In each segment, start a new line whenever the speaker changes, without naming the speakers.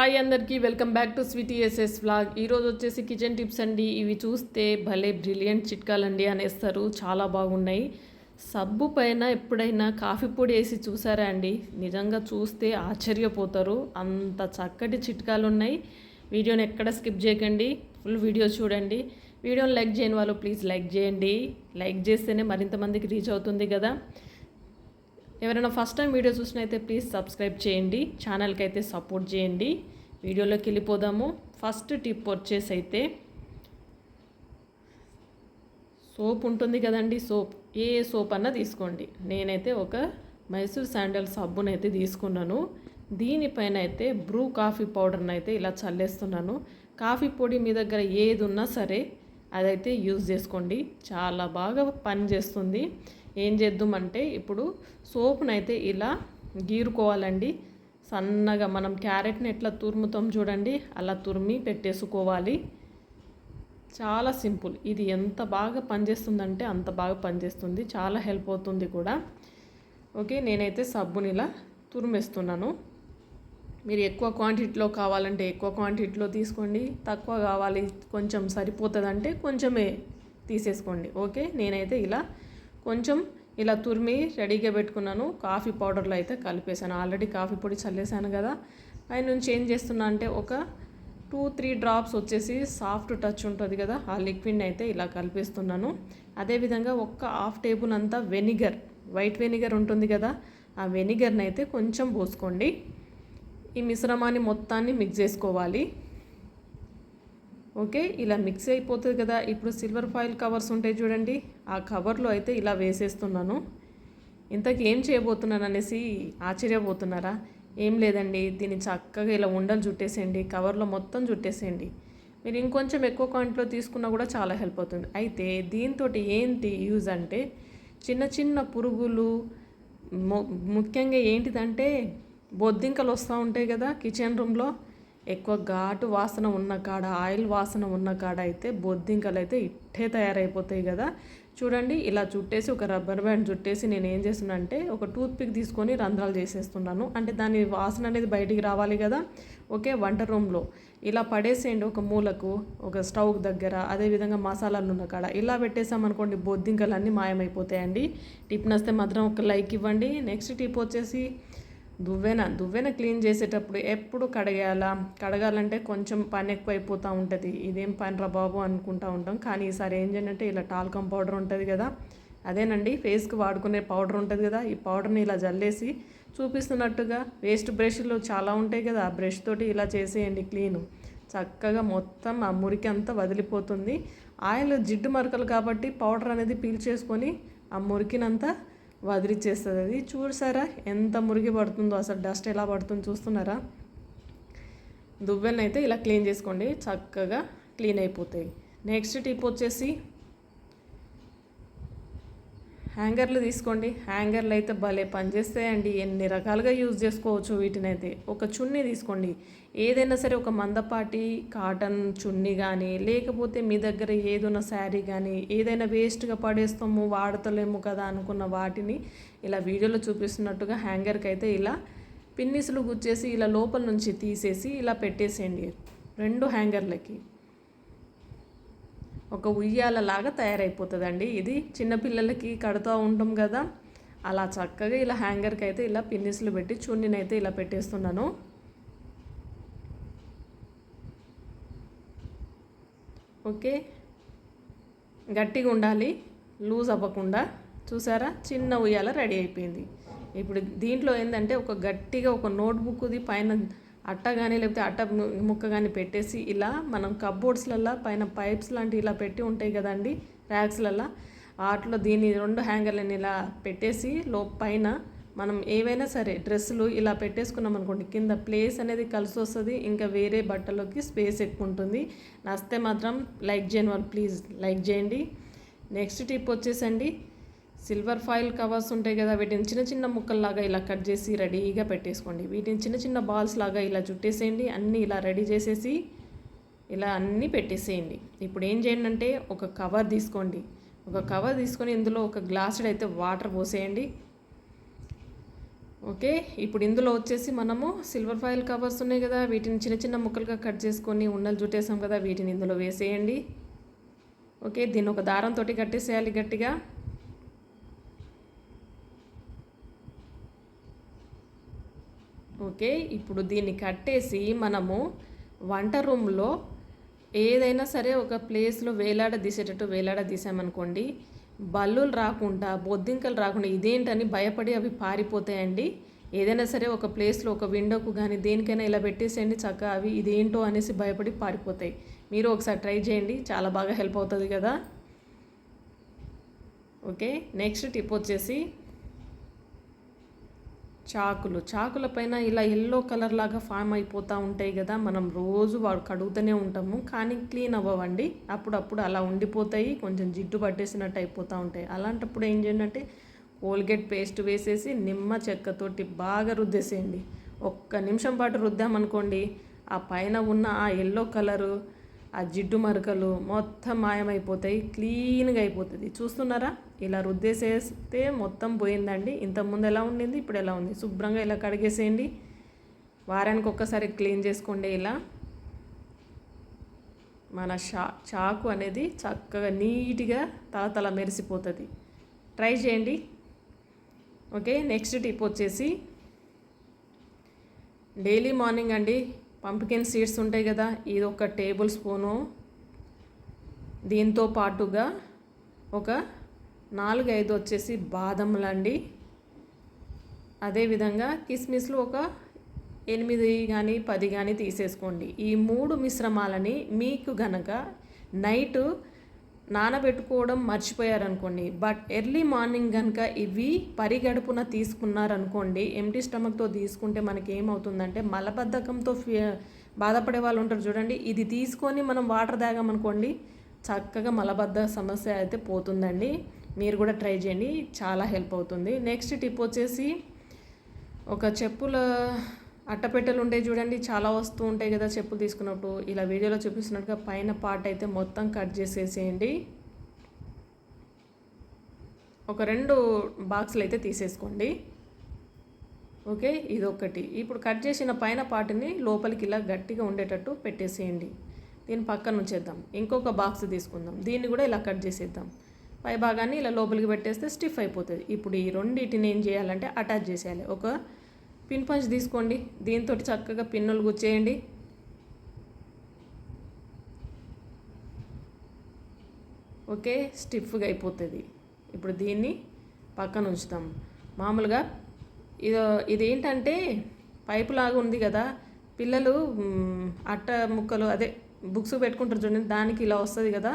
Hi అందరికీ welcome back to Sweety S S vlog. ఈరోజు వచ్చేసి కిచెన్ టిప్స్ అండి. ఇవి చూస్తే భలే బ్రిలియంట్ చిట్కాలండి అనేస్తారు. చాలా బాగున్నాయి. సబ్బు పైన ఎప్పుడైనా కాఫీ పొడి వేసి చూసారా అండి? నిజంగా చూస్తే ఆశ్చర్యపోతారు. అంత చక్కటి చిట్కాలు ఉన్నాయి వీడియోని ఎక్కడ స్కిప్ చేయకండి. ఫుల్ వీడియో చూడండి. వీడియోని లైక్ చేయని వాళ్ళు ప్లీజ్ లైక్ చేయండి. లైక్ చేస్తేనే మరింత మందికి రీచ్ అవుతుంది కదా. ఎవరైనా ఫస్ట్ టైం వీడియో చూసినైతే ప్లీజ్ సబ్స్క్రైబ్ చేయండి. ఛానల్కి అయితే సపోర్ట్ చేయండి. వీడియోలోకి వెళ్ళిపోదాము. ఫస్ట్ టిప్ వచ్చేసి అయితే సోప్ ఉంటుంది కదండి సోప్. ఏ సోప్ అన్నా తీసుకోండి. నేనైతే ఒక మైసూర్ శాండల్ సబ్బునైతే తీసుకున్నాను. దీనిపైన అయితే బ్రూ కాఫీ పౌడర్ని అయితే ఇలా చల్లేస్తున్నాను. కాఫీ పొడి మీ దగ్గర ఏది ఉన్నా సరే అదైతే యూజ్ చేసుకోండి. చాలా బాగా పని చేస్తుంది ఏం చేద్దామంటే ఇప్పుడు సోపునైతే అయితే ఇలా గీరుకోవాలండి. సన్నగా మనం క్యారెట్ని ఎట్లా తురుముతాం చూడండి అలా తురిమి పెట్టేసుకోవాలి. చాలా సింపుల్. ఇది ఎంత బాగా పనిచేస్తుందంటే అంత బాగా పనిచేస్తుంది. చాలా హెల్ప్ అవుతుంది కూడా. ఓకే నేనైతే సబ్బుని ఇలా తురిమేస్తున్నాను. మీరు ఎక్కువ క్వాంటిటీలో కావాలంటే ఎక్కువ క్వాంటిటీలో తీసుకోండి. తక్కువ కావాలి కొంచెం సరిపోతుందంటే కొంచెమే తీసేసుకోండి. ఓకే నేనైతే ఇలా కొంచెం ఇలా తురిమి రెడీగా పెట్టుకున్నాను. కాఫీ పౌడర్లో అయితే కలిపేశాను. ఆల్రెడీ కాఫీ పొడి చల్లేసాను కదా. అది నుంచి ఏం చేస్తున్నా అంటే ఒక టూ త్రీ డ్రాప్స్ వచ్చేసి సాఫ్ట్ టచ్ ఉంటుంది కదా ఆ లిక్విడ్ని అయితే ఇలా కలిపేస్తున్నాను. అదేవిధంగా ఒక్క హాఫ్ టేబుల్ అంతా వెనిగర్ వైట్ వెనిగర్ ఉంటుంది కదా ఆ వెనిగర్ని అయితే కొంచెం పోసుకోండి. ఈ మిశ్రమాన్ని మొత్తాన్ని మిక్స్ చేసుకోవాలి. ఓకే ఇలా మిక్స్ అయిపోతుంది కదా. ఇప్పుడు సిల్వర్ ఫాయిల్ కవర్స్ ఉంటాయి చూడండి. ఆ కవర్లో అయితే ఇలా వేసేస్తున్నాను. ఇంతకు ఏం చేయబోతున్నాను అనేసి ఆశ్చర్యపోతున్నారా? ఏం లేదండి దీన్ని చక్కగా ఇలా ఉండలు చుట్టేసేయండి కవర్లో మొత్తం చుట్టేసేయండి. మీరు ఇంకొంచెం ఎక్కువ క్వాంటిటీలో తీసుకున్నా కూడా చాలా హెల్ప్ అవుతుంది. అయితే దీంతో ఏంటి యూజ్ అంటే చిన్న చిన్న పురుగులు ముఖ్యంగా ఏంటిదంటే బొద్దింకలు వస్తూ ఉంటాయి కదా కిచెన్ రూమ్లో. ఎక్కువ ఘాటు వాసన ఉన్న కాడ ఆయిల్ వాసన ఉన్న కాడ అయితే బొద్దింకలు అయితే ఇట్టే తయారైపోతాయి కదా. చూడండి ఇలా చుట్టేసి ఒక రబ్బర్ బ్యాండ్ చుట్టేసి నేను ఏం చేస్తున్నానంటే ఒక టూత్ పిక్ తీసుకొని రంధ్రాలు చేసేస్తున్నాను. అంటే దాని వాసన అనేది బయటికి రావాలి కదా ఓకే వంట రూమ్లో. ఇలా పడేసేయండి ఒక మూలకు ఒక స్టవ్ దగ్గర అదేవిధంగా మసాలాలు ఉన్న కాడ. ఇలా పెట్టేసామనుకోండి బొద్దింకలు అన్నీ మాయమైపోతాయండి. టిప్ నస్తే మాత్రం ఒక లైక్ ఇవ్వండి. నెక్స్ట్ టిప్ వచ్చేసి దువ్వెన దువ్వెన క్లీన్ చేసేటప్పుడు ఎప్పుడు కడగాల? కడగాలంటే కొంచెం పని ఎక్కువైపోతూ ఉంటుంది. ఇదేం పని రా బాబు అనుకుంటూ ఉంటాం. కానీ ఈసారి ఏం చేయండి ఇలా టాల్కమ్ పౌడర్ ఉంటుంది కదా. అదేనండి ఫేస్కి వాడుకునే పౌడర్ ఉంటుంది కదా. ఈ పౌడర్ని ఇలా జల్లేసి చూపిస్తున్నట్టుగా వేస్ట్ బ్రష్లు చాలా ఉంటాయి కదా. ఆ బ్రష్ తోటి ఇలా చేసేయండి క్లీన్ చక్కగా మొత్తం ఆ మురికి అంతా వదిలిపోతుంది. ఆయిల్ జిడ్డు మరకలు కాబట్టి పౌడర్ అనేది పీల్చేసుకొని ఆ మురికినంతా వదిలిచ్చేస్తుంది అది చూసారా ఎంత మురిగి పడుతుందో అసలు డస్ట్ ఎలా పడుతుందో చూస్తున్నారా? దువ్వెనైతే ఇలా క్లీన్ చేసుకోండి చక్కగా క్లీన్ అయిపోతాయి. నెక్స్ట్ టిప్ వచ్చేసి హ్యాంగర్లు తీసుకోండి. హ్యాంగర్లు అయితే భలే పనిచేస్తాయండి. ఎన్ని రకాలుగా యూజ్ చేసుకోవచ్చు వీటినైతే. ఒక చున్నీ తీసుకోండి. ఏదైనా సరే ఒక మందపాటి కాటన్ చున్నీ కానీ లేకపోతే మీ దగ్గర ఏదైనా శారీ కానీ ఏదైనా వేస్ట్గా పడేస్తాము వాడతలేము కదా అనుకున్న వాటిని ఇలా వీడియోలో చూపిస్తున్నట్టుగా హ్యాంగర్కి అయితే ఇలా పిన్నిసులు గుచ్చేసి ఇలా లోపల నుంచి తీసేసి ఇలా పెట్టేసేయండి. రెండు హ్యాంగర్లకి. ఒక ఉయ్యాలలాగా తయారైపోతుందండి. ఇది చిన్నపిల్లలకి కడుతూ ఉంటాం కదా అలా చక్కగా ఇలా హ్యాంగర్కి అయితే ఇలా పిన్నిస్లు పెట్టి చున్నీని అయితే ఇలా పెట్టేస్తున్నాను. ఓకే. గట్టిగా ఉండాలి. లూజ్ అవ్వకుండా. చూసారా? చిన్న ఉయ్యాల రెడీ అయిపోయింది. ఇప్పుడు దీంట్లో ఏంటంటే ఒక గట్టిగా ఒక నోట్బుక్ది పైన అట్ట కానీ లేకపోతే అట్ట ముక్క కానీ పెట్టేసి ఇలా మనం కబ్బోర్డ్స్లల్లో పైన పైప్స్ లాంటివి ఇలా పెట్టి ఉంటాయి కదండి ర్యాక్స్లల్లో వాటిలో దీని రెండు హ్యాంగర్లని ఇలా పెట్టేసి లో పైన మనం ఏవైనా సరే డ్రెస్సులు ఇలా పెట్టేసుకున్నాం అనుకోండి కింద ప్లేస్ అనేది కలిసి వస్తుంది ఇంకా వేరే బట్టలోకి స్పేస్ ఎక్కువ ఉంటుంది. నస్తే మాత్రం లైక్ చేయని వాళ్ళు ప్లీజ్ లైక్ చేయండి. నెక్స్ట్ టిప్ వచ్చేసండి సిల్వర్ ఫాయిల్ కవర్స్ ఉంటాయి కదా వీటిని చిన్న చిన్న ముక్కల్లాగా ఇలా కట్ చేసి రెడీగా పెట్టేసుకోండి. వీటిని చిన్న చిన్న బాల్స్ లాగా ఇలా చుట్టేసేయండి అన్నీ ఇలా రెడీ చేసేసి ఇలా అన్నీ పెట్టేసేయండి. ఇప్పుడు ఏం చేయండి అంటే ఒక కవర్ తీసుకోండి. ఒక కవర్ తీసుకొని ఇందులో ఒక గ్లాసుడ్ అయితే వాటర్ పోసేయండి. ఓకే ఇప్పుడు ఇందులో వచ్చేసి మనము సిల్వర్ ఫాయిల్ కవర్స్ ఉన్నాయి కదా వీటిని చిన్న చిన్న ముక్కలుగా కట్ చేసుకొని ఉండలు చుట్టేసాం కదా వీటిని ఇందులో వేసేయండి. ఓకే దీన్ని ఒక దారంతో కట్టేసేయాలి గట్టిగా. ఓకే ఇప్పుడు దీన్ని కట్టేసి మనము వంట రూమ్లో ఏదైనా సరే ఒక ప్లేస్లో వేలాడదీసేటట్టు వేలాడదీసామనుకోండి బల్లులు రాకుండా బొద్దింకలు రాకుండా ఇదేంటని భయపడి అవి పారిపోతాయండి. ఏదైనా సరే ఒక ప్లేస్లో ఒక విండోకు కానీ దేనికైనా ఇలా పెట్టేసేయండి చక్కగా అవి ఇదేంటో అనేసి భయపడి పారిపోతాయి. మీరు ఒకసారి ట్రై చేయండి చాలా బాగా హెల్ప్ అవుతుంది కదా. ఓకే నెక్స్ట్ టిప్ వచ్చేసి చాకులు. చాకుల పైన ఇలా ఎల్లో కలర్ లాగా ఫామ్ అయిపోతూ ఉంటాయి కదా మనం రోజు వాడు కడుగుతూనే ఉంటాము. కానీ క్లీన్ అవ్వవండి. అప్పుడప్పుడు అలా ఉండిపోతాయి. కొంచెం జిడ్డు పట్టేసినట్టు అయిపోతూ ఉంటాయి. అలాంటప్పుడు ఏం చేయండి అంటే కోల్గేట్ పేస్ట్ వేసేసి నిమ్మ చెక్కతోటి బాగా రుద్దేసేయండి. ఒక్క నిమిషం పాటు రుద్దామనుకోండి ఆ పైన ఉన్న ఆ ఎల్లో కలరు ఆ జిడ్డు మరకలు మొత్తం మాయమైపోతాయి. క్లీన్గా అయిపోతుంది. చూస్తున్నారా? ఇలా రుద్దేసేస్తే మొత్తం పోయిందండి. ఇంతకుముందు ఎలా ఉండింది ఇప్పుడు ఎలా ఉంది? శుభ్రంగా ఇలా కడిగేసేయండి. వారానికి ఒక్కసారి క్లీన్ చేసుకోండి ఇలా. మన షా చాకు అనేది చక్కగా నీట్గా తలతల మెరిసిపోతుంది. ట్రై చేయండి. ఓకే నెక్స్ట్ టిప్ వచ్చేసి డైలీ మార్నింగ్ అండి పంపికిన్ సీడ్స్ ఉంటాయి కదా ఇది ఒక టేబుల్ స్పూను. దీంతో పాటుగా ఒక నాలుగు ఐదు వచ్చేసి బాదంలండి. అదేవిధంగా కిస్మిస్లు ఒక ఎనిమిది కానీ పది కానీ తీసేసుకోండి. ఈ మూడు మిశ్రమాలని మీకు గనక నైట్ నానబెట్టుకోవడం మర్చిపోయారనుకోండి బట్ ఎర్లీ మార్నింగ్ కనుక ఇవి పరిగడుపున తీసుకున్నారనుకోండి ఎంటీ స్టమక్తో తీసుకుంటే మనకి ఏమవుతుందంటే మలబద్ధకంతో బాధపడే వాళ్ళు ఉంటారు చూడండి. ఇది తీసుకొని మనం వాటర్ తాగామనుకోండి చక్కగా మలబద్ధ సమస్య అయితే పోతుందండి. మీరు కూడా ట్రై చేయండి. చాలా హెల్ప్ అవుతుంది. నెక్స్ట్ టిప్ వచ్చేసి ఒక చెప్పుల అట్టపెట్టెలు ఉంటాయి చూడండి. చాలా వస్తూ ఉంటాయి కదా చెప్పులు తీసుకున్నప్పుడు. ఇలా వీడియోలో చూపిస్తున్నట్టుగా పైన పార్ట్ అయితే మొత్తం కట్ చేసేసేయండి. ఒక రెండు బాక్సులు అయితే తీసేసుకోండి. ఓకే? ఇది ఒకటి ఇప్పుడు కట్ చేసిన పైన పార్ట్ని లోపలికి ఇలా గట్టిగా ఉండేటట్టు పెట్టేసేయండి. దీన్ని పక్కన ఉంచేద్దాం ఇంకొక బాక్స్ తీసుకుందాం. దీన్ని కూడా ఇలా కట్ చేసేద్దాం. పై భాగాన్ని ఇలా లోపలికి పెట్టేస్తే స్టిఫ్ అయిపోతుంది. ఇప్పుడు ఈ రెండింటిని ఏం చేయాలంటే అటాచ్ చేసేయాలి. ఒక పిన్ పంచ్ తీసుకోండి. దీంతో చక్కగా పిన్నులు గుచ్చేయండి. ఓకే స్టిఫ్గా అయిపోతుంది. ఇప్పుడు దీన్ని పక్కన ఉంచుతాం. మామూలుగా ఇది ఇదేంటంటే పైపు లాగా ఉంది కదా పిల్లలు అట్ట ముక్కలు అదే బుక్స్ పెట్టుకుంటారు చూడండి దానికి ఇలా వస్తుంది కదా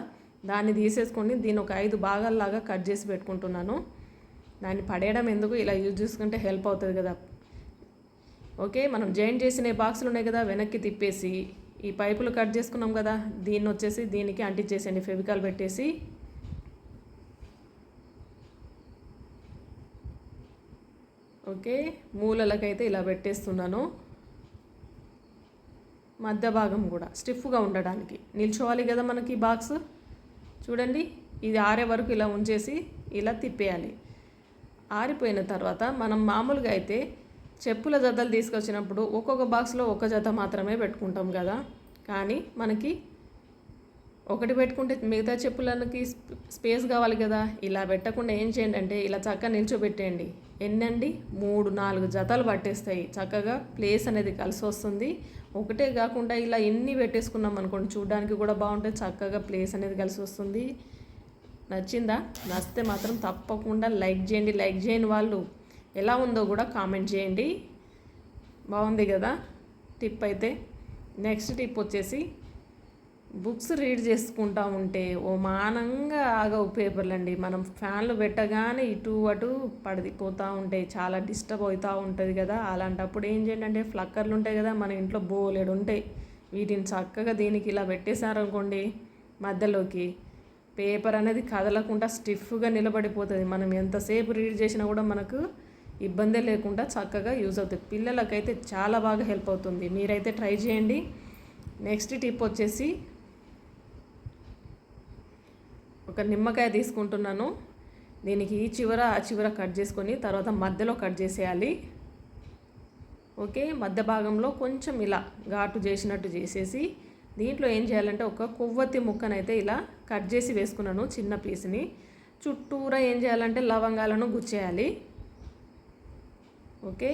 దాన్ని తీసేసుకొని దీన్ని ఒక ఐదు భాగాల్లాగా కట్ చేసి పెట్టుకుంటున్నాను. దాన్ని పడేయడం ఎందుకు? ఇలా యూజ్ చేసుకుంటే హెల్ప్ అవుతుంది కదా. ఓకే మనం జాయింట్ చేసిన బాక్సులు ఉన్నాయి కదా వెనక్కి తిప్పేసి ఈ పైపులు కట్ చేసుకున్నాం కదా దీన్ని వచ్చేసి దీనికి అంటించేసేయండి ఫెవికాల్ పెట్టేసి. ఓకే మూలలకైతే ఇలా పెట్టేస్తున్నాను. మధ్య భాగం కూడా స్టిఫ్గా ఉండడానికి. నిల్చోవాలి కదా మనకి బాక్స్. చూడండి ఇది ఆరే వరకు ఇలా ఉంచేసి ఇలా తిప్పేయాలి. ఆరిపోయిన తర్వాత మనం మామూలుగా అయితే చెప్పుల జతలు తీసుకొచ్చినప్పుడు ఒక్కొక్క బాక్స్లో ఒక జత మాత్రమే పెట్టుకుంటాం కదా. కానీ మనకి ఒకటి పెట్టుకుంటే మిగతా చెప్పులకి స్పేస్ కావాలి కదా. ఇలా పెట్టకుండా ఏం చేయండి అంటే ఇలా చక్కగా నిల్చోబెట్టేయండి. ఎన్నండి? మూడు నాలుగు జతలు పట్టేస్తాయి. చక్కగా ప్లేస్ అనేది కలిసి వస్తుంది. ఒకటే కాకుండా ఇలా ఎన్ని పెట్టేసుకున్నాం అనుకోండి చూడడానికి కూడా బాగుంటుంది. చక్కగా ప్లేస్ అనేది కలిసి వస్తుంది. నచ్చిందా? నచ్చితే మాత్రం తప్పకుండా లైక్ చేయండి. లైక్ చేయని వాళ్ళు ఎలా ఉందో కూడా కామెంట్ చేయండి. బాగుంది కదా? టిప్ అయితే. నెక్స్ట్ టిప్ వచ్చేసి బుక్స్ రీడ్ చేసుకుంటా ఉంటే ఓ మానంగా ఆగవు పేపర్లు అండి మనం ఫ్యాన్లు పెట్టగానే ఇటు అటు పడిపోతూ ఉంటాయి. చాలా డిస్టర్బ్ అవుతూ ఉంటుంది కదా. అలాంటప్పుడు ఏం చేయండి అంటే ఫ్లక్కర్లు ఉంటాయి కదా మన ఇంట్లో బోలెడు ఉంటాయి. వీటిని చక్కగా దీనికి ఇలా పెట్టేశారనుకోండి మధ్యలోకి. పేపర్ అనేది కదలకుండా స్టిఫ్గా నిలబడిపోతుంది. మనం ఎంతసేపు రీడ్ చేసినా కూడా మనకు ఇబ్బందే లేకుండా చక్కగా యూజ్ అవుతుంది. పిల్లలకైతే చాలా బాగా హెల్ప్ అవుతుంది. మీరైతే ట్రై చేయండి. నెక్స్ట్ టిప్ వచ్చేసి ఒక నిమ్మకాయ తీసుకుంటున్నాను. దీనికి ఈ చివర ఆ చివర కట్ చేసుకొని తర్వాత మధ్యలో కట్ చేసేయాలి. ఓకే మధ్య భాగంలో కొంచెం ఇలా ఘాటు చేసినట్టు చేసేసి దీంట్లో ఏం చేయాలంటే ఒక కొవ్వొత్తి ముక్కనైతే ఇలా కట్ చేసి వేసుకున్నాను చిన్న పీస్ని. చుట్టూరా ఏం చేయాలంటే లవంగాలను గుచ్చేయాలి. ఓకే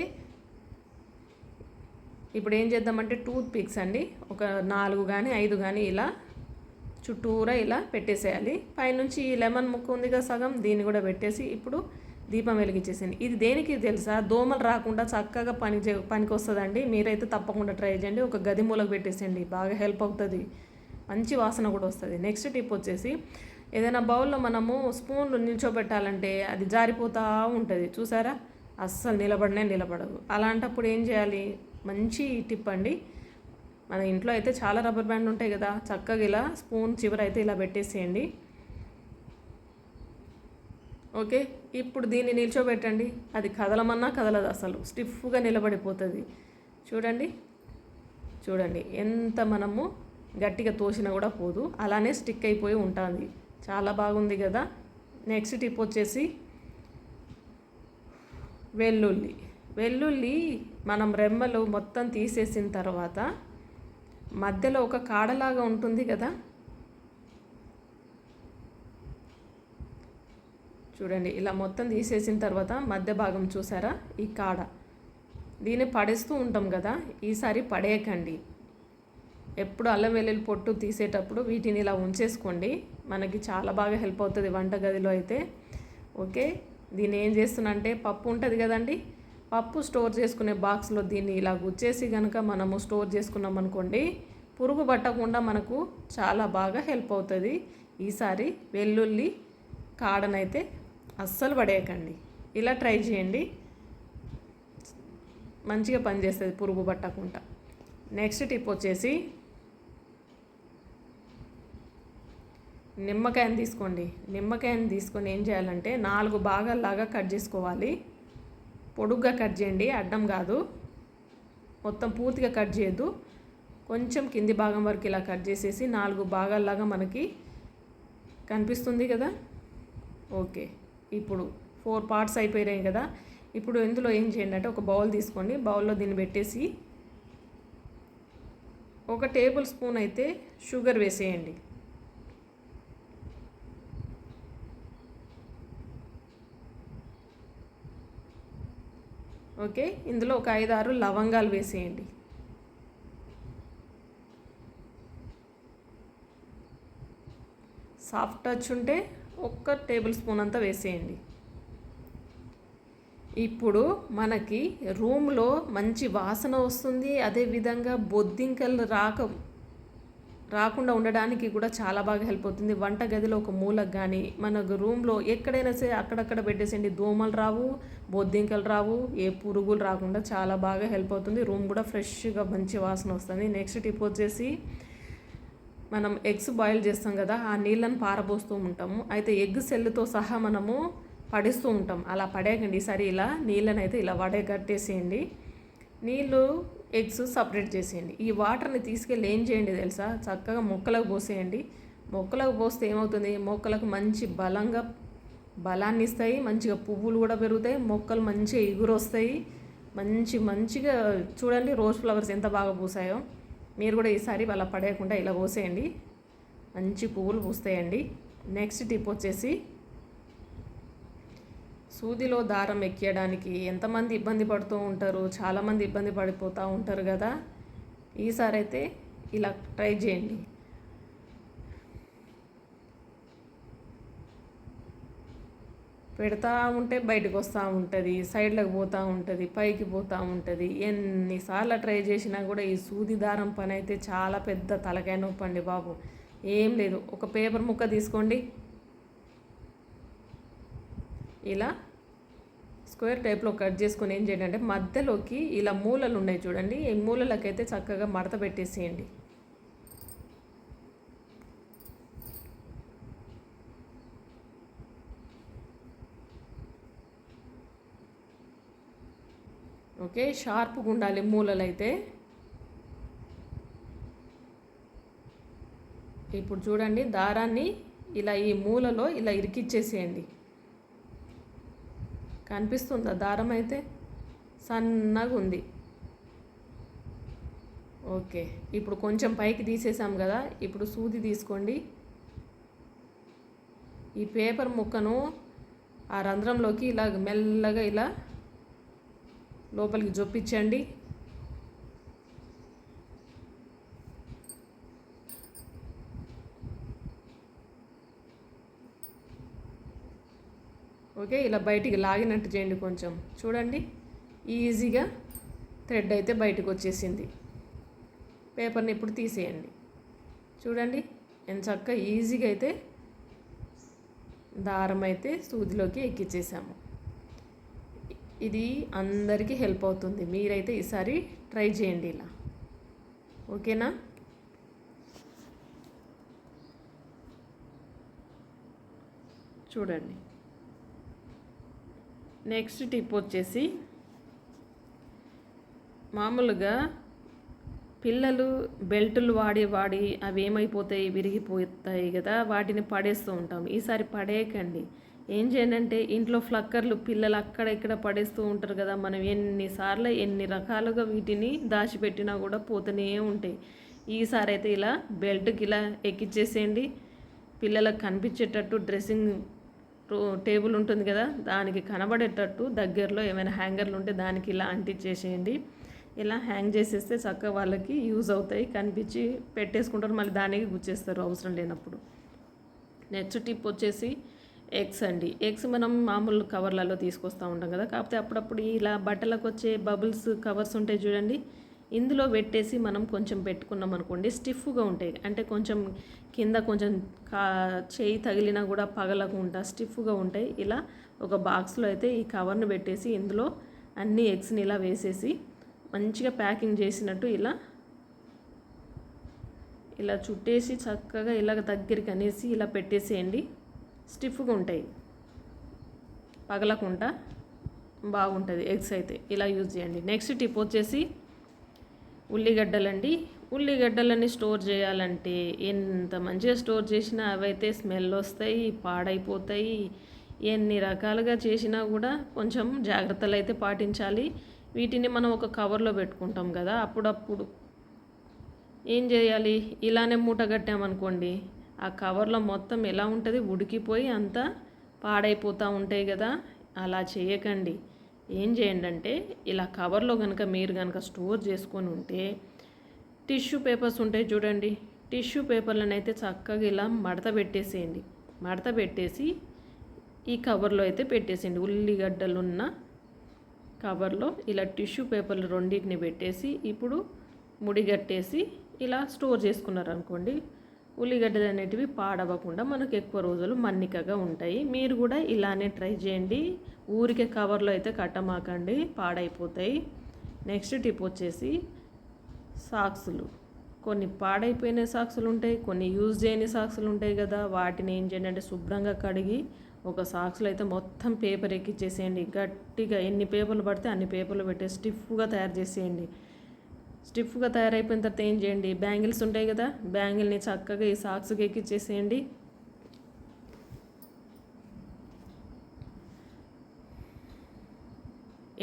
ఇప్పుడు ఏం చేద్దామంటే టూత్ పిక్స్ అండి. ఒక నాలుగు కానీ ఐదు కానీ ఇలా చుట్టూరా ఇలా పెట్టేసేయాలి. పైనుంచి ఈ లెమన్ ముక్క ఉంది కదా సగం దీన్ని కూడా పెట్టేసి ఇప్పుడు దీపం వెలిగించేసింది ఇది దేనికి తెలుసా? దోమలు రాకుండా చక్కగా పని చే పనికి వస్తుందండి మీరైతే తప్పకుండా ట్రై చేయండి. ఒక గది మూలకు పెట్టేసేయండి. బాగా హెల్ప్ అవుతుంది. మంచి వాసన కూడా వస్తుంది. నెక్స్ట్ టిప్ వచ్చేసి ఏదైనా బౌల్లో మనము స్పూన్లు నిల్చోబెట్టాలంటే అది జారిపోతూ ఉంటుంది. చూసారా? అస్సలు నిలబడనే నిలబడదు. అలాంటప్పుడు ఏం చేయాలి? మంచి టిప్ అండి. మన ఇంట్లో అయితే చాలా రబ్బర్ బ్యాండ్ ఉంటాయి కదా చక్కగా ఇలా స్పూన్ చివర అయితే ఇలా పెట్టేసేయండి. ఓకే ఇప్పుడు దీన్ని నిల్చోబెట్టండి. అది కదలమన్నా కదలదు అసలు స్టిఫ్గా నిలబడిపోతుంది. చూడండి చూడండి ఎంత మనము గట్టిగా తోసినా కూడా పోదు. అలానే స్టిక్ అయిపోయి ఉంటుంది. చాలా బాగుంది కదా. నెక్స్ట్ టిప్ వచ్చేసి వెల్లుల్లి. వెల్లుల్లి మనం రెమ్మలు మొత్తం తీసేసిన తర్వాత మధ్యలో ఒక కాడలాగా ఉంటుంది కదా? చూడండి ఇలా మొత్తం తీసేసిన తర్వాత మధ్య భాగం చూసారా? ఈ కాడ. దీన్ని పడేస్తూ ఉంటాం కదా? ఈసారి పడేయకండి. ఎప్పుడు అల్లం వెల్లుల్లి పొట్టు తీసేటప్పుడు వీటిని ఇలా ఉంచేసుకోండి. మనకి చాలా బాగా హెల్ప్ అవుతుంది వంటగదిలో అయితే. ఓకే? దీన్ని ఏం చేస్తున్నా అంటే పప్పు ఉంటుంది కదండి? పప్పు స్టోర్ చేసుకునే బాక్స్లో దీన్ని ఇలా గుచ్చేసి కనుక మనము స్టోర్ చేసుకున్నాం అనుకోండి పురుగు పట్టకుండా మనకు చాలా బాగా హెల్ప్ అవుతుంది. ఈసారి వెల్లుల్లి కాడనైతే అస్సలు పడేయకండి. ఇలా ట్రై చేయండి. మంచిగా పనిచేస్తుంది పురుగు పట్టకుండా. నెక్స్ట్ టిప్ వచ్చేసి నిమ్మకాయని తీసుకోండి. నిమ్మకాయని తీసుకొని ఏం చేయాలంటే నాలుగు భాగాల్లాగా కట్ చేసుకోవాలి. పొడుగ్గా కట్ చేయండి అడ్డం కాదు. మొత్తం పూర్తిగా కట్ చేయొద్దు. కొంచెం కింది భాగం వరకు ఇలా కట్ చేసేసి నాలుగు భాగాల్లాగా మనకి కనిపిస్తుంది కదా? ఓకే. ఇప్పుడు ఫోర్ పార్ట్స్ అయిపోయినాయి కదా? ఇప్పుడు ఇందులో ఏం చేయండి అంటే ఒక బౌల్ తీసుకోండి. బౌల్లో దీన్ని పెట్టేసి ఒక టేబుల్ స్పూన్ అయితే షుగర్ వేసేయండి. ఓకే? ఇందులో ఒక ఐదు ఆరు లవంగాలు వేసేయండి. సాఫ్ట్ టచ్ ఉంటే ఒక్క టేబుల్ స్పూన్ అంతా వేసేయండి. ఇప్పుడు మనకి రూమ్లో మంచి వాసన వస్తుంది అదేవిధంగా బొద్దింకలు రాక రాకుండా ఉండడానికి కూడా చాలా బాగా హెల్ప్ అవుతుంది. వంట గదిలో ఒక మూలకు కానీ మనకు రూమ్లో ఎక్కడైనా సరే అక్కడక్కడ పెట్టేసేయండి. దోమలు రావు బొద్దింకలు రావు ఏ పురుగులు రాకుండా చాలా బాగా హెల్ప్ అవుతుంది. రూమ్ కూడా ఫ్రెష్గా మంచి వాసన వస్తుంది. నెక్స్ట్ టిప్ వచ్చేసి మనం ఎగ్స్ బాయిల్ చేస్తాం కదా ఆ నీళ్ళని పారబోస్తూ ఉంటాము. అయితే ఎగ్ సెల్తో సహా మనము పడిస్తూ ఉంటాం. అలా పడేయకండి. ఈసారి ఇలా నీళ్ళని అయితే ఇలా వడగట్టేసేయండి. నీళ్ళు ఎగ్స్ సపరేట్ చేసేయండి. ఈ వాటర్ని తీసుకెళ్ళి ఏం చేయండి తెలుసా? చక్కగా మొక్కలకు పోసేయండి. మొక్కలకు పోస్తే ఏమవుతుంది? మొక్కలకు మంచి బలంగా బలాన్ని ఇస్తాయి. మంచిగా పువ్వులు కూడా పెరుగుతాయి. మొక్కలు మంచిగా ఎగురు వస్తాయి. మంచి మంచిగా చూడండి రోజ్ ఫ్లవర్స్ ఎంత బాగా పూసాయో. మీరు కూడా ఈసారి అలా పడేయకుండా ఇలా పోసేయండి. మంచి పువ్వులు పూస్తాయండి. నెక్స్ట్ టిప్ వచ్చేసి సూదిలో దారం ఎక్కియడానికి ఎంతమంది ఇబ్బంది పడుతూ ఉంటారు చాలామంది ఇబ్బంది పడిపోతూ ఉంటారు కదా? ఈసారి అయితే ఇలా ట్రై చేయండి. పెడతా ఉంటే బయటకు వస్తూ ఉంటుంది సైడ్లకు పోతూ ఉంటుంది పైకి పోతూ ఉంటుంది. ఎన్నిసార్లు ట్రై చేసినా కూడా ఈ సూది దారం పని అయితే చాలా పెద్ద తలకాయ నొప్పండి బాబు. ఏం లేదు ఒక పేపర్ ముక్క తీసుకోండి. ఇలా స్క్వేర్ టైప్లో కట్ చేసుకొని ఏం చేయండి అంటే మధ్యలోకి ఇలా మూలలు ఉన్నాయి చూడండి. ఈ మూలలకైతే చక్కగా మడత పెట్టేసేయండి. ఓకే షార్ప్గా ఉండాలి మూలలు అయితే ఇప్పుడు చూడండి దారాన్ని ఇలా ఈ మూలలో ఇలా ఇరికిచ్చేసేయండి. కనిపిస్తుందా? దారం అయితే సన్నగా ఉంది ఓకే. ఇప్పుడు కొంచెం పైకి తీసేసాం కదా? ఇప్పుడు సూది తీసుకోండి. ఈ పేపర్ ముక్కను ఆ రంధ్రంలోకి ఇలా మెల్లగా ఇలా లోపలికి జొప్పించండి. ఓకే ఇలా బయటికి లాగినట్టు చేయండి కొంచెం. చూడండి ఈజీగా థ్రెడ్ అయితే బయటకు వచ్చేసింది. పేపర్ని ఇప్పుడు తీసేయండి. చూడండి ఎంత చక్కగా ఈజీగా అయితే దారం అయితే సూదిలోకి ఎక్కించేసాము ఇది అందరికీ హెల్ప్ అవుతుంది. మీరైతే ఈసారి ట్రై చేయండి ఇలా. ఓకేనా? చూడండి. నెక్స్ట్ టిప్ వచ్చేసి మామూలుగా పిల్లలు బెల్టులు వాడి వాడి అవి ఏమైపోతాయి విరిగిపోతాయి కదా వాటిని పడేస్తూ ఉంటాం. ఈసారి పడేయకండి. ఏం చేయండి ఇంట్లో ఫ్లక్కర్లు పిల్లలు అక్కడ ఇక్కడ పడేస్తూ ఉంటారు కదా మనం ఎన్నిసార్లు ఎన్ని రకాలుగా వీటిని దాచిపెట్టినా కూడా పోతూనే ఉంటాయి. ఈసారి అయితే ఇలా బెల్ట్కి ఇలా ఎక్కిచ్చేసేయండి. పిల్లలకు కనిపించేటట్టు డ్రెస్సింగ్ టేబుల్ ఉంటుంది కదా దానికి కనబడేటట్టు దగ్గరలో ఏమైనా హ్యాంగర్లు ఉంటే దానికి ఇలా అంటించేసేయండి ఇలా హ్యాంగ్ చేసేస్తే చక్కగా వాళ్ళకి యూజ్ అవుతాయి కనిపించి పెట్టేసుకుంటారు మళ్ళీ దానికి గుచ్చేస్తారు అవసరం లేనప్పుడు. నెక్స్ట్ టిప్ వచ్చేసి ఎగ్స్ అండి. ఎగ్స్ మనం మామూలు కవర్లలో తీసుకొస్తూ ఉంటాం కదా కాకపోతే అప్పుడప్పుడు ఇలా బట్టలకు వచ్చే బబుల్స్ కవర్స్ ఉంటాయి చూడండి ఇందులో పెట్టేసి మనం కొంచెం పెట్టుకున్నాం అనుకోండి స్టిఫ్గా ఉంటాయి. అంటే కొంచెం కింద కొంచెం కా చేయి తగిలినా కూడా పగలకుండా స్టిఫ్గా ఉంటాయి. ఇలా ఒక బాక్స్లో అయితే ఈ కవర్ను పెట్టేసి ఇందులో అన్ని ఎగ్స్ని ఇలా వేసేసి మంచిగా ప్యాకింగ్ చేసినట్టు ఇలా ఇలా చుట్టేసి చక్కగా ఇలా దగ్గరికి అనేసి ఇలా పెట్టేసేయండి. స్టిఫ్గా ఉంటాయి. పగలకుండా బాగుంటుంది ఎగ్స్ అయితే. ఇలా యూజ్ చేయండి. నెక్స్ట్ టిప్ వచ్చేసి ఉల్లిగడ్డలండి. ఉల్లిగడ్డలని స్టోర్ చేయాలంటే ఎంత మంచిగా స్టోర్ చేసినా అవైతే స్మెల్ వస్తాయి పాడైపోతాయి. ఎన్ని రకాలుగా చేసినా కూడా కొంచెం జాగ్రత్తలు అయితే పాటించాలి. వీటిని మనం ఒక కవర్లో పెట్టుకుంటాం కదా అప్పుడప్పుడు. ఏం చేయాలి? ఇలానే మూట కట్టామనుకోండి ఆ కవర్లో మొత్తం ఎలా ఉంటుంది? ఉడికిపోయి అంతా పాడైపోతూ ఉంటాయి కదా. అలా చేయకండి. ఏం చేయండి అంటే ఇలా కవర్లో కనుక మీరు కనుక స్టోర్ చేసుకొని ఉంటే టిష్యూ పేపర్స్ ఉంటాయి చూడండి. టిష్యూ పేపర్లను అయితే చక్కగా ఇలా మడత పెట్టేసేయండి. మడత పెట్టేసి ఈ కవర్లో అయితే పెట్టేసేయండి. ఉల్లిగడ్డలు ఉన్న కవర్లో ఇలా టిష్యూ పేపర్లు రెండింటిని పెట్టేసి ఇప్పుడు ముడిగట్టేసి ఇలా స్టోర్ చేసుకున్నారు అనుకోండి ఉల్లిగడ్డలు అనేటివి పాడవకుండా మనకు ఎక్కువ రోజులు మన్నికగా ఉంటాయి. మీరు కూడా ఇలానే ట్రై చేయండి. ఊరికే కవర్లో అయితే కట్టమాకండి పాడైపోతాయి. నెక్స్ట్ టిప్ వచ్చేసి సాక్సులు. కొన్ని పాడైపోయిన సాక్సులు ఉంటాయి కొన్ని యూజ్ చేయని సాక్సులు ఉంటాయి కదా. వాటిని ఏం చేయండి అంటే శుభ్రంగా కడిగి ఒక సాక్స్లో అయితే మొత్తం పేపర్ ఎక్కిచ్చేసేయండి. గట్టిగా ఎన్ని పేపర్లు పడితే అన్ని పేపర్లు పెట్టే స్టిఫ్గా తయారు చేసేయండి. స్టిఫ్గా తయారైపోయిన తర్వాత ఏం చేయండి? బ్యాంగిల్స్ ఉంటాయి కదా బ్యాంగిల్ని చక్కగా ఈ సాక్స్కి ఎక్కిచ్చేసేయండి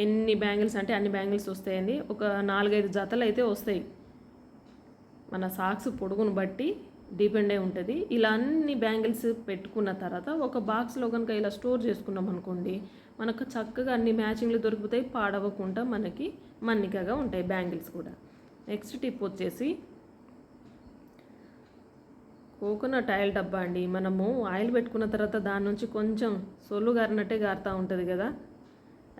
ఎన్ని బ్యాంగిల్స్ అంటే అన్ని బ్యాంగిల్స్ వస్తాయండి. ఒక నాలుగైదు జతలు అయితే వస్తాయి. మన సాక్స్ పొడుగును బట్టి డిపెండ్ అయి ఉంటుంది. ఇలా అన్ని బ్యాంగిల్స్ పెట్టుకున్న తర్వాత ఒక బాక్స్లో కనుక ఇలా స్టోర్ చేసుకున్నాం అనుకోండి మనకు చక్కగా అన్ని మ్యాచింగ్లు దొరుకుతాయి. పాడవకుండా మనకి మన్నికగా ఉంటాయి బ్యాంగిల్స్ కూడా. నెక్స్ట్ టిప్ వచ్చేసి కోకోనట్ ఆయిల్ డబ్బా అండి. మనము ఆయిల్ పెట్టుకున్న తర్వాత దాని నుంచి కొంచెం సొల్లు గారినట్టే గారుతూ ఉంటుంది కదా.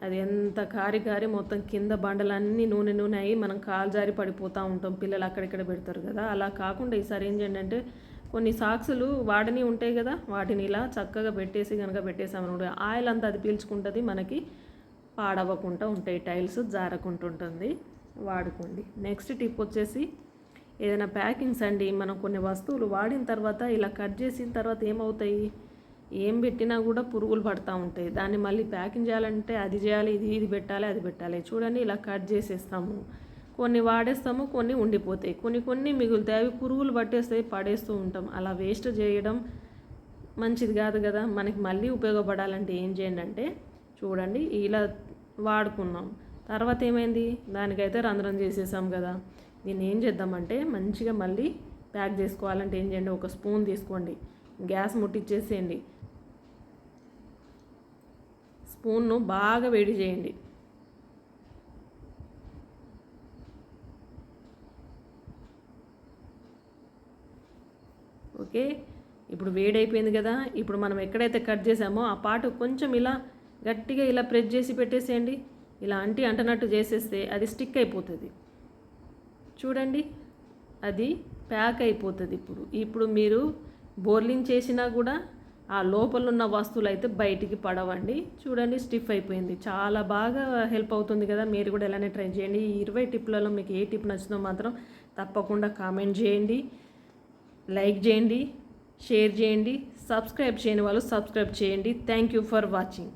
అది ఎంత కారి కారి మొత్తం కింద బండలన్నీ నూనె నూనె అయ్యి మనం కాలు జారి పడిపోతూ ఉంటాం. పిల్లలు అక్కడిక్కడ పెడతారు కదా. అలా కాకుండా ఈసారి ఏం చేయండి అంటే కొన్ని సాక్సులు వాడని ఉంటాయి కదా. వాటిని ఇలా చక్కగా పెట్టేసి కనుక పెట్టేసామనుకో ఆయిల్ అంతా అది పీల్చుకుంటుంది మనకి పాడవకుండా ఉంటాయి టైల్స్ జారకుంటుంటుంది. వాడుకోండి. నెక్స్ట్ టిప్ వచ్చేసి ఏదైనా ప్యాకింగ్స్ అండి మనం కొన్ని వస్తువులు వాడిన తర్వాత ఇలా కట్ చేసిన తర్వాత ఏమవుతాయి? ఏం పెట్టినా కూడా పురుగులు పడతా ఉంటాయి. దాన్ని మళ్ళీ ప్యాకింగ్ చేయాలంటే అది చేయాలి ఇది ఇది పెట్టాలి అది పెట్టాలి. చూడండి ఇలా కట్ చేసేస్తాము. కొన్ని వాడేస్తాము కొన్ని ఉండిపోతాయి. కొన్ని కొన్ని మిగులుతాయి. అవి పురుగులు పట్టేస్తాయి పడేస్తూ ఉంటాం. అలా వేస్ట్ చేయడం మంచిది కాదు కదా. మనకి మళ్ళీ ఉపయోగపడాలంటే ఏం చేయండి అంటే చూడండి ఇలా వాడుకున్నాం. తర్వాత ఏమైంది దానికైతే రంధ్రం చేసేసాం కదా. దీన్ని ఏం చేద్దామంటే మంచిగా మళ్ళీ ప్యాక్ చేసుకోవాలంటే ఏం చేయండి? ఒక స్పూన్ తీసుకోండి. గ్యాస్ ముట్టించేసేయండి స్పూన్ను బాగా వేడి చేయండి. ఓకే? ఇప్పుడు వేడైపోయింది కదా. ఇప్పుడు మనం ఎక్కడైతే కట్ చేసామో ఆ పాటు కొంచెం ఇలా గట్టిగా ఇలా ప్రెస్ చేసి పెట్టేసేయండి. ఇలా అంటి అంటనట్టు చేసేస్తే అది స్టిక్ అయిపోతుంది. చూడండి అది ప్యాక్ అయిపోతుంది ఇప్పుడు. ఇప్పుడు మీరు బోర్లింగ్ చేసినా కూడా ఆ లోపల ఉన్న వస్తువులు అయితే బయటికి పడవండి. చూడండి స్టిఫ్ అయిపోయింది. చాలా బాగా హెల్ప్ అవుతుంది కదా. మీరు కూడా ఎలానే ట్రై చేయండి. ఈ ఇరవై టిప్లలో మీకు ఏ టిప్ నచ్చిందో మాత్రం తప్పకుండా కామెంట్ చేయండి. లైక్ చేయండి షేర్ చేయండి సబ్స్క్రైబ్ చేయని వాళ్ళు సబ్స్క్రైబ్ చేయండి. Thank you for watching.